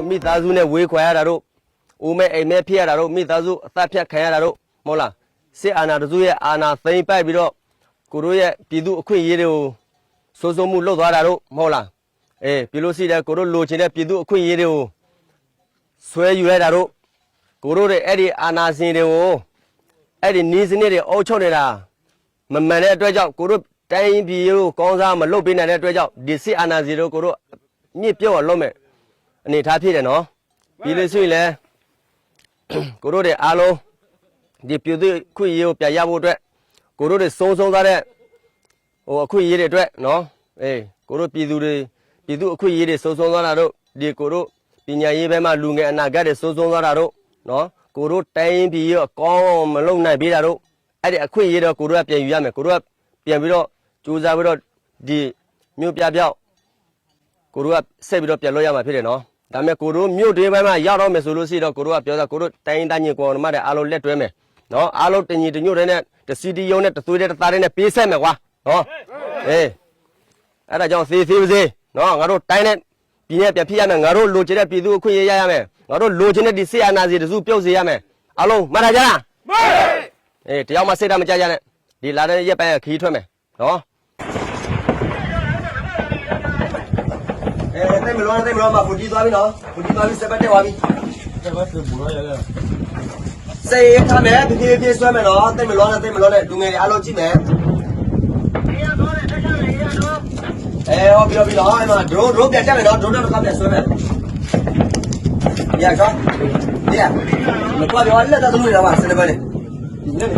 တို့မိသားစုနဲ့ဝေးခွာရတာတို့အိုးမဲအိမ်မဲဖြစ်ရတာတို့မိသားစုအသက်ဖြတ်ခံရတာတို့မဟုတ်လားစစ်အာဏာတစုရဲ့အာဏာသိမ်းပိုက်ပြီးတော့ကိုတို့ရဲ့ပြည်သူအခွင့်အရေးတွေကိုစိုးစိုးမှုလုပ်သွားတာတို့မဟုတ်လားအေးပြည်လို့ရှိတဲ့ကိုတို့လိုချင်တဲ့ပြည်သူအခွင့်အရေးတွေကိုဆွဲယူလိုက်တာတို့ကိုတို့ရဲ့အဲ့ဒီအာဏာရှင်တွေကိုအဲ့ဒီနီးစနစ်တွေအုပ်ချုပ်နေတာမမှန်တဲ့အတွက်ကြောင့်ကိုတို့တိုင်းပြည်ကိုကောင်းစားမလုပ်ပေးနိုင်တဲ့အတွက်ကြောင့်ဒီစစ်အာဏာရှင်တို့ကိုတို့မြင့်ပြော့အောင်လုပ်မယ် အနေထားဖြစ်တယ်နော်ပြည်လို့ရှိရင်လည်းကိုတို့တွေအားလုံးဒီပြည်သူအခွင့်အရေးကိုပြန်ရဖို့အတွက်ကိုတို့တွေစုံစုံသားတဲ့ဟိုအခွင့်အရေးတွေအတွက်နော်အေးကိုတို့ပြည်သူတွေပြည်သူအခွင့်အရေးတွေစုံစုံသားတာတို့ဒီကိုတို့ပညာရေးဘက်မှာလူငယ်အနာဂတ်တွေစုံစုံသားတာတို့နော်ကိုတို့တိုင်းပြည်ရောကောင်းအောင်မလုပ်နိုင်ပေးတာတို့အဲ့ဒီအခွင့်အရေးတော့ကိုတို့ကပြန်ယူရမယ်ကိုတို့ကပြန်ပြီးတော့ကြိုးစားပြီးတော့ဒီမြို့ပြပြောက် ကိုတို့ကဆက်ပြီးတော့ပြန်လို့ရမှာဖြစ်တယ်နော်ဒါပေမဲ့ကိုတို့မြို့တွေဘက်မှာရောက်တော့မယ်ဆိုလို့ရှိရင်တော့ကိုတို့ကပြောတာကိုတို့တိုင်းတိုင်းညင်ကောင်မတဲ့အားလုံးလက်တွဲမယ်နော်အားလုံးတညီတညွတ်တဲ့နဲ့တစီတီယုံနဲ့တသွေးတဲ့တသားတဲ့နဲ့ပေးဆက်မယ်ကွာနော်အေးအဲ့ဒါကြောင့်သေးသေးပါစေနော်ငါတို့တိုင်းနဲ့ပြည်နဲ့ပြန်ဖြစ်ရမယ်ငါတို့လိုချင်တဲ့ပြည်သူအခွင့်အရေးရရမယ်ငါတို့လိုချင်တဲ့ဒီဆေးအာနာစီတစုပြုတ်စေရမယ်အားလုံးမှတ်ထားကြလားမှန်အေးတယောက်မှစိတ်ဓာတ်မကြကြနဲ့ဒီလာတဲ့ရက်ပိုင်းခီးထွက်မယ်နော်အဲတိတ် မလို့တိတ်မလို့မှာပူတီသွားပြီနော်ပူတီသွားပြီစက်ပတ်တက်သွားပြီစေးထားမယ်ပြပြပြဆွဲမယ်နော်တိတ်မလောနဲ့တိတ်မလောနဲ့လူငယ်တွေအားလုံးကြည့်မယ်အဲဟောပြီးတော့ပြီးတော့အဲ့မှာ drone drone ပြန်တက်မယ်နော် drone တော့တစ်ခါပြန်ဆွဲမယ်ရကောရမကွာပြောလက်သက်လို့ရပါစနေပါလေဒီနေ့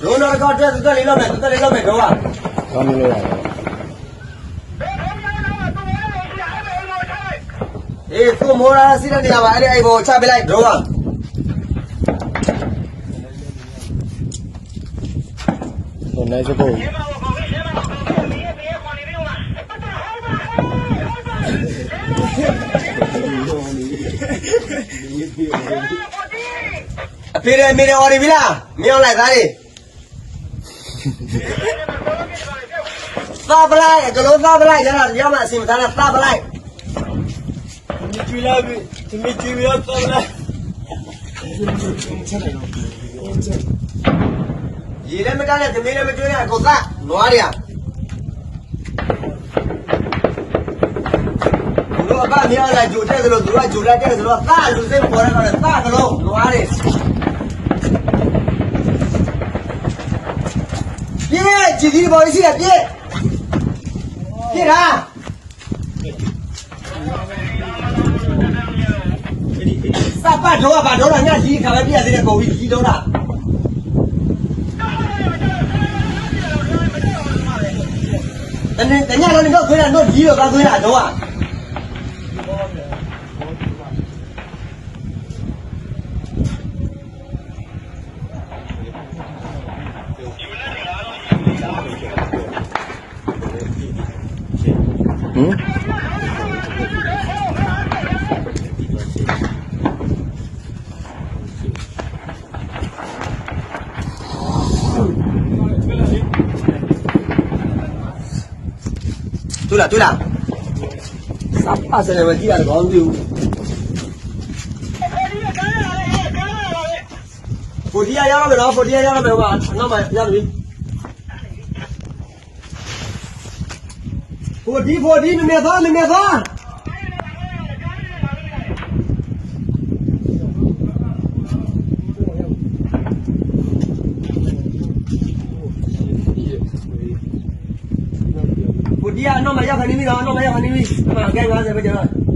drone တော့ကောက်တက်တက်လေးလောက်မယ်တက်လေးလောက်မယ် drone ကကောင်းလို့ရတ အေးသူ့မော်ရာစီးတဲ့နေရာမှာအဲ့ဒီအဲ့ဘောချပေးလိုက် drone ကဟိုနိုင်စဖို့အဖေရမေရအော်ဒီပြီလားမင်းအောင်လိုက်သားလေးသာပလိုက်ကလုံးသာပလိုက်ရတာရမအစီမသားနဲ့သာပလိုက် ကျွေးလာပြီသူမကျွေးရတော့လားရေလည်းမကနဲ့သမီးလည်းမကျွေးနဲ့အကုန်သားနွားတွေကဘုရားအပမင်းအောင်လိုက်ဂျိုတဲ့ဆိုလို့သူကဂျိုတက်တဲ့ဆိုတော့သာလူ စိတ်ပေါ်ရတော့သာကလုံးနွားတွေပြေးကြည်ဒီပေါ်ရှိရပြေးပြေးတာစပတ်တော့ပါတော့ညကြီးခါပဲပြရသေးတယ်ပုံပြီးကြီးတော့တာတနေ့တညတော့တော့ခွေးတာတော့ကြီးတော့ပါခွေးတာတော့ဟမ် တွေ့လားတွေ့လားစပတ်စနေမကြီးတာတော့မသိဘူးဖိုဒီယာရောက်တော့မယ်နော်ဖိုဒီယာရောက်တော့မယ်ဟိုကနောက်မှရောက်ပြီဖိုဒီဖိုဒီမမေသွားမမေသွား ဒီကအနောက်မှာရောက်ခနေပြီတော့အနောက်မှာရောက်ခနေပြီအမှအကဲ90ပဲကျွန်တော်